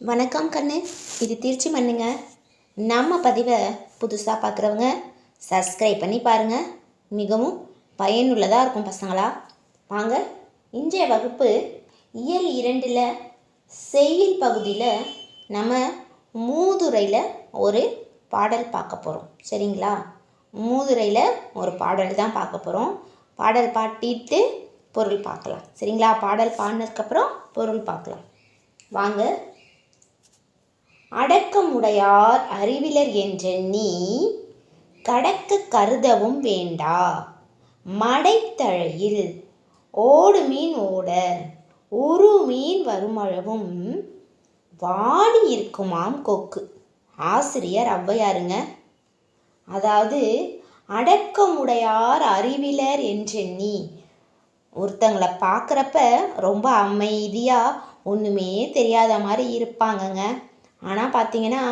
வணக்கம் கண்ணு. இது திருச்சி மண்ணுங்க. நம்ம பதிவை புதுசாக பார்க்குறவங்க சப்ஸ்கிரைப் பண்ணி பாருங்கள் மிகவும் பயனுள்ளதாக இருக்கும் பசங்களா. வாங்க இன்றைய வகுப்பு இயல் இரண்டில் செய்யுள் பகுதியில் நம்ம மூதுரையில் ஒரு பாடல் பார்க்க போகிறோம் சரிங்களா? மூதுரையில் ஒரு பாடல் தான் பார்க்க போகிறோம் பாடல் பாட்டிட்டு பொருள் பார்க்கலாம். சரிங்களா? பாடல் பாடினதுக்கப்புறம் பொருள் பார்க்கலாம். வாங்க அடக்கமுடையார் அறிவிலர் என்றெண்ணி கடக்க கருதவும் வேண்டா. மடைத்தழையில் ஓடு மீன் ஓட உரு மீன் வருமளவும் வாடி இருக்குமாம் கொக்கு. ஆசிரியர் ஔவையாருங்க. அதாவது அடக்கமுடையார் அறிவிலர் என்றெண்ணி ஒருத்தங்களை பார்க்குறப்ப ரொம்ப அமைதியாக ஒன்றுமே தெரியாத மாதிரி இருப்பாங்கங்க. ஆனால் பார்த்தீங்கன்னா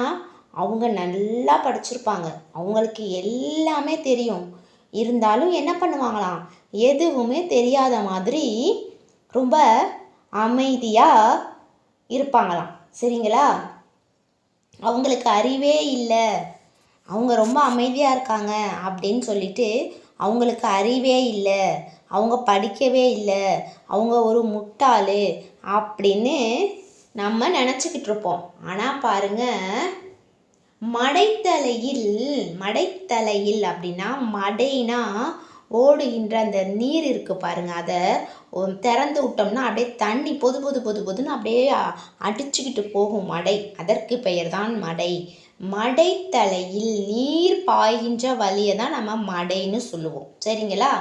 அவங்க நல்லா படிச்சிருப்பாங்க. அவங்களுக்கு எல்லாமே தெரியும். இருந்தாலும் என்ன பண்ணுவாங்களாம்? எதுவுமே தெரியாத மாதிரி ரொம்ப அமைதியாக இருப்பாங்களாம். சரிங்களா? அவங்களுக்கு அறிவே இல்லை. அவங்க ரொம்ப அமைதியாக இருக்காங்க அப்படின்னு சொல்லிட்டு அவங்களுக்கு அறிவே இல்லை. அவங்க படிக்கவே இல்லை. அவங்க ஒரு முட்டாள் அப்படின்னு நம்ம நினச்சிக்கிட்டு இருப்போம் ஆனால் பாருங்க மடைத்தலையில் மடைத்தலையில் அப்படின்னா மடைனா ஓடுகின்ற அந்த நீர் இருக்குது பாருங்கள் அதை திறந்து விட்டோம்னா அப்படியே தண்ணி பொது பொது பொது பொதுன்னு அப்படியே அடிச்சுக்கிட்டு போகும் மடை. அதற்கு பெயர் தான் மடை. மடைத்தலையில் நீர் பாய்கின்ற வழியை தான் நம்ம மடைன்னு சொல்லுவோம். சரிங்களா?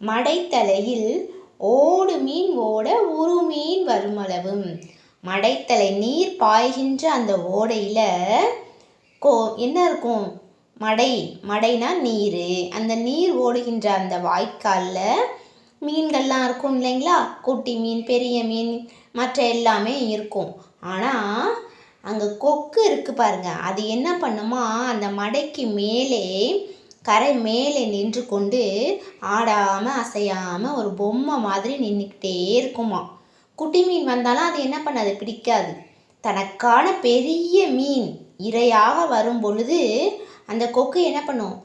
மடைத்தலையில் ஓடு மீன் ஓட உரு மீன் வருமளவும். மடைத்தலை நீர் பாய்கின்ற அந்த ஓடையில் கோ என்ன இருக்கும்? மடை மடைனா நீர். அந்த நீர் ஓடுகின்ற அந்த வாய்க்காலில் மீன்கள்லாம் இருக்கும் இல்லைங்களா? குட்டி மீன் பெரிய மீன் மற்ற எல்லாமே இருக்கும். ஆனால் அங்கே கொக்கு இருக்குது பாருங்க. அது என்ன பண்ணுமா? அந்த மடைக்கு மேலே கரை மேலே நின்று கொண்டு ஆடாமல் அசையாமல் ஒரு பொம்மை மாதிரி நின்றுக்கிட்டே இருக்குமா? குட்டி மீன் வந்தாலும் அது என்ன பண்ணாது? பிடிக்காது. தனக்கான பெரிய மீன் இரையாக வரும் பொழுது அந்த கொக்கு என்ன பண்ணும்?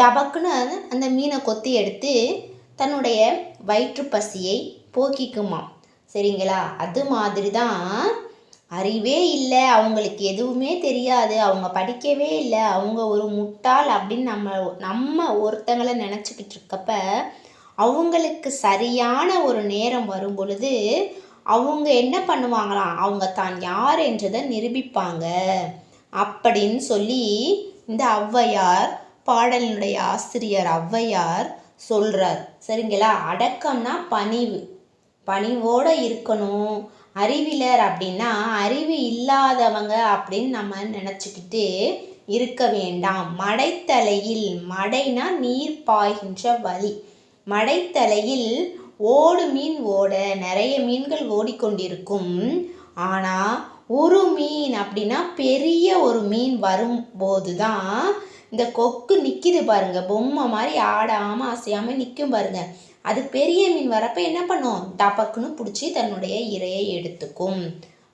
டபக்குன்னு அந்த மீனை கொத்தி எடுத்து தன்னுடைய வயிற்று பசியை போக்கிக்குமா சரிங்களா? அது மாதிரி தான் அறிவே இல்லை. அவங்களுக்கு எதுவுமே தெரியாது. அவங்க படிக்கவே இல்லை. அவங்க ஒரு முட்டாள் அப்படின்னு நம்ம நம்ம ஒருத்தங்களை நினச்சிக்கிட்டு இருக்கப்ப அவங்களுக்கு சரியான ஒரு நேரம் வரும் பொழுது அவங்க என்ன பண்ணுவாங்களாம்? அவங்க தான் யார் என்றதை நிரூபிப்பாங்க. அப்படின்னு சொல்லி இந்த ஔவையார் பாடலினுடைய ஆசிரியர் ஔவையார் சொல்கிறார் சரிங்களா? அடக்கம்னா பணிவு. பணிவோடு இருக்கணும். அறிவிலர் அப்படின்னா அறிவு இல்லாதவங்க அப்படின்னு நம்ம நினச்சிக்கிட்டு இருக்க வேண்டாம். மடைத்தலையில் மடைனா நீர் பாய்கின்ற வழி. மடைத்தலையில் ஓடு மீன் ஓட நிறைய மீன்கள் ஓடிக்கொண்டிருக்கும். ஆனால் ஒரு மீன் அப்படின்னா பெரிய ஒரு மீன் வரும்போது தான் இந்த கொக்கு நிற்கிது பாருங்க. பொம்மை மாதிரி ஆடாமல் அசையாமல் நிற்கும் பாருங்க. அது பெரிய மீன் வரப்ப என்ன பண்ணும்? டபக்குன்னு பிடிச்சி தன்னுடைய இரையை எடுத்துக்கும்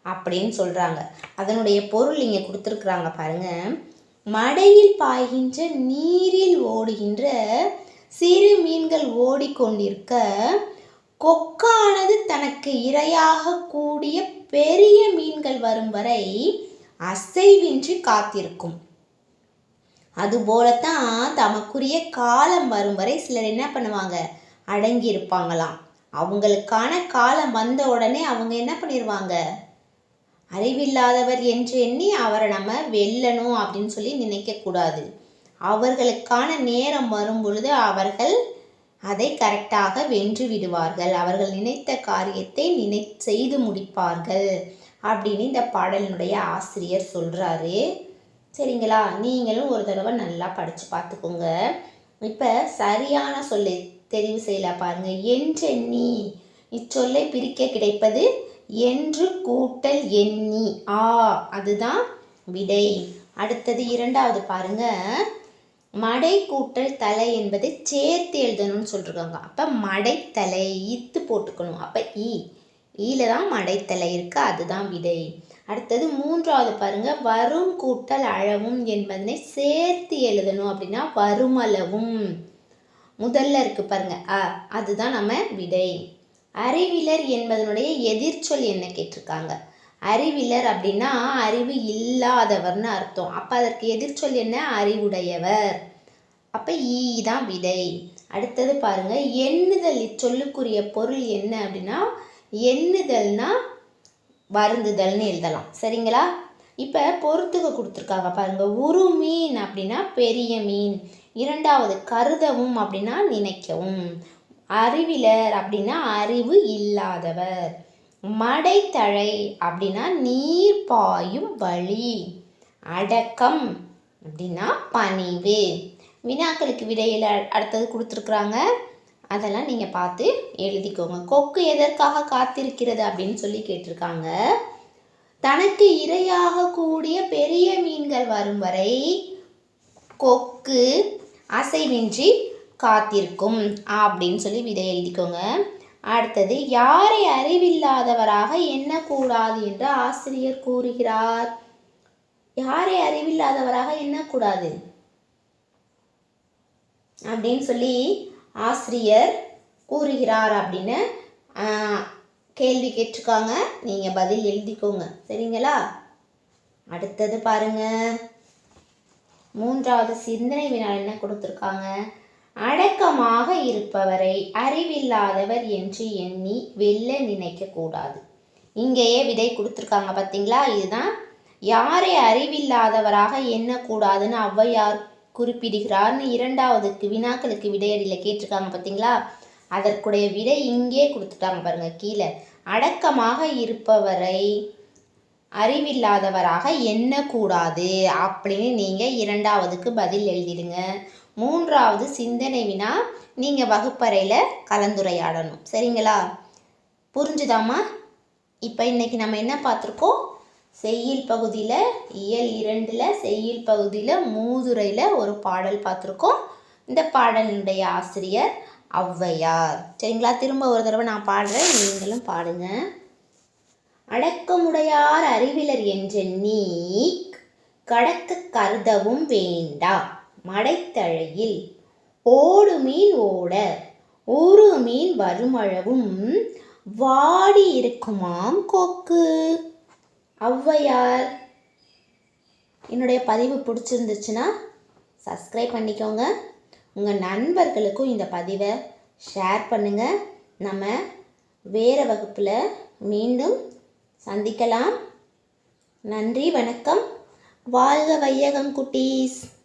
அப்படின்னு சொல்கிறாங்க அதனுடைய பொருள் இங்கே கொடுத்துருக்குறாங்க பாருங்க. மடையில் பாய்கின்ற நீரில் ஓடுகின்ற சிறு மீன்கள் ஓடிக்கொண்டிருக்க கொக்கானது தனக்கு இரையாக கூடிய பெரிய மீன்கள் வரும் வரை அசைவின்றி காத்திருக்கும். அதுபோலத்தான் தமக்குரிய காலம் வரும் வரை சிலர் என்ன பண்ணுவாங்க? அடங்கி இருப்பாங்களாம் அவங்களுக்கான காலம் வந்த உடனே அவங்க என்ன பண்ணிடுவாங்க அறிவில்லாதவர் என்று எண்ணி அவரை நம்ம வெல்லணும் அப்படின்னு சொல்லி நினைக்கக்கூடாது. அவர்களுக்கான நேரம் வரும் பொழுது அவர்கள் அதை கரெக்டாக வென்று விடுவார்கள் அவர்கள் நினைத்த காரியத்தை நினை செய்து முடிப்பார்கள் அப்படின்னு இந்த பாடலினுடைய ஆசிரியர் சொல்கிறாரு சரிங்களா? நீங்களும் ஒரு தடவை நல்லா படித்து பார்த்துக்கோங்க. இப்போ சரியான சொல்லை தெரிவு செய்யல பாருங்க. என்றெண்ணி இச்சொல்லை பிரிக்க கிடைப்பது என்று கூட்டல் எண்ணி ஆ அதுதான் விடை. அடுத்தது இரண்டாவது பாருங்க. மடை கூட்டல் தலை என்பதை சேர்த்து எழுதணும்னு சொல்லிருக்காங்க. அப்போ மடைத்தலை இத்து போட்டுக்கணும். அப்போ ஈ. ஈல தான் மடைத்தலை இருக்கு அதுதான் விடை. அடுத்தது மூன்றாவது பாருங்க. வரும் கூட்டல் அளவும் என்பதனை சேர்த்து எழுதணும் அப்படின்னா வருமளவும். முதல்ல இருக்கு பாருங்க. அ அதுதான் நம்ம விடை. அறிவிலர் என்பதனுடைய எதிர்ச்சொல் என்ன கேட்டிருக்காங்க? அறிவிலர் அப்படின்னா அறிவு இல்லாதவர்னு அர்த்தம். அப்போ அதற்கு எதிர்ச்சொல் என்ன? அறிவுடையவர். அப்போ ஈ தான் விடை அடுத்தது பாருங்கள் எண்ணுதல். இச்சொல்லுக்குரிய பொருள் என்ன அப்படின்னா எண்ணுதல்னா வருந்துதல்னு எழுதலாம். சரிங்களா? இப்போ பொறுத்துக்க கொடுத்துருக்காங்க பாருங்கள் உரு மீன் அப்படின்னா பெரிய மீன். இரண்டாவது கருதவும் அப்படின்னா நினைக்கவும். அறிவிலர் அப்படின்னா அறிவு இல்லாதவர். மடைத்தழை அப்படின்னா நீர் பாயும் வழி. அடக்கம் அப்படின்னா பணிவு. வினாக்களுக்கு விடையில் அடுத்தது கொடுத்துருக்குறாங்க. அதெல்லாம் நீங்கள் பார்த்து எழுதிக்கோங்க. கொக்கு எதற்காக காத்திருக்கிறது அப்படின்னு சொல்லி கேட்டிருக்காங்க. தனக்கு இரையாக கூடிய பெரிய மீன்கள் வரும் வரை கொக்கு அசைவின்றி காத்திருக்கும் அப்படின்னு சொல்லி விடை எழுதிக்கோங்க. அடுத்தது யாரை அறிவில்லாதவராக எண்ணக்கூடாது என்று ஆசிரியர் கூறுகிறார். யாரை அறிவில்லாதவராக எண்ணக்கூடாது? அப்படின்னு சொல்லி ஆசிரியர் கூறுகிறார் அப்படின்னு கேள்வி கேட்டிருக்காங்க. நீங்கள் பதில் எழுதிக்கோங்க. சரிங்களா? அடுத்தது பாருங்க. மூன்றாவது சிந்தனை வினா என்ன கொடுத்துருக்காங்க? அடக்கமாக இருப்பவரை அறிவில்லாதவர் என்று எண்ணி வெல்ல நினைக்க கூடாது இங்கேயே விடை கொடுத்துருக்காங்க பார்த்தீங்களா? இதுதான். யாரை அறிவில்லாதவராக எண்ணக்கூடாதுன்னு ஔவையார் குறிப்பிடுகிறார்னு இரண்டாவதுக்கு வினாக்களுக்கு விடையடியில் கேட்டிருக்காங்க பார்த்தீங்களா? அதற்குடைய விடை இங்கே கொடுத்துட்டாங்க பாருங்க கீழே. அடக்கமாக இருப்பவரை அறிவில்லாதவராக எண்ணக்கூடாது. அப்படின்னு நீங்கள் இரண்டாவதுக்கு பதில் எழுதிடுங்க. மூன்றாவது சிந்தனை வினா நீங்கள் வகுப்பறையில் கலந்துரையாடணும். சரிங்களா? புரிஞ்சுதாம்மா? இப்போ இன்றைக்கி நம்ம என்ன பார்த்துருக்கோம்? செய்யுள் பகுதியில் இயல் இரண்டில் செய்யுள் பகுதியில் மூதுரையில் ஒரு பாடல் பார்த்துருக்கோம். இந்த பாடலினுடைய ஆசிரியர் ஔவையார். சரிங்களா? திரும்ப ஒரு தடவை நான் பாடுறேன் நீங்களும் பாடுங்கள் அடக்கமுடையார் அறிவிலர் என்றெண்ணி கடக்க கருதவும் வேண்டா. மடைத்தழையில் ஓடு மீன் ஓட ஒரு மீன் வருமளவும் வாடி இருக்குமாம் கோக்கு. ஔவையார் என்னுடைய பதிவு பிடிச்சிருந்துச்சுன்னா சப்ஸ்கிரைப் பண்ணிக்கோங்க. உங்கள் நண்பர்களுக்கும் இந்த பதிவை ஷேர் பண்ணுங்கள் நம்ம வேறு வகுப்பில் மீண்டும் சந்திக்கலாம். நன்றி வணக்கம். வாழ்க வையகம் குட்டீஸ்.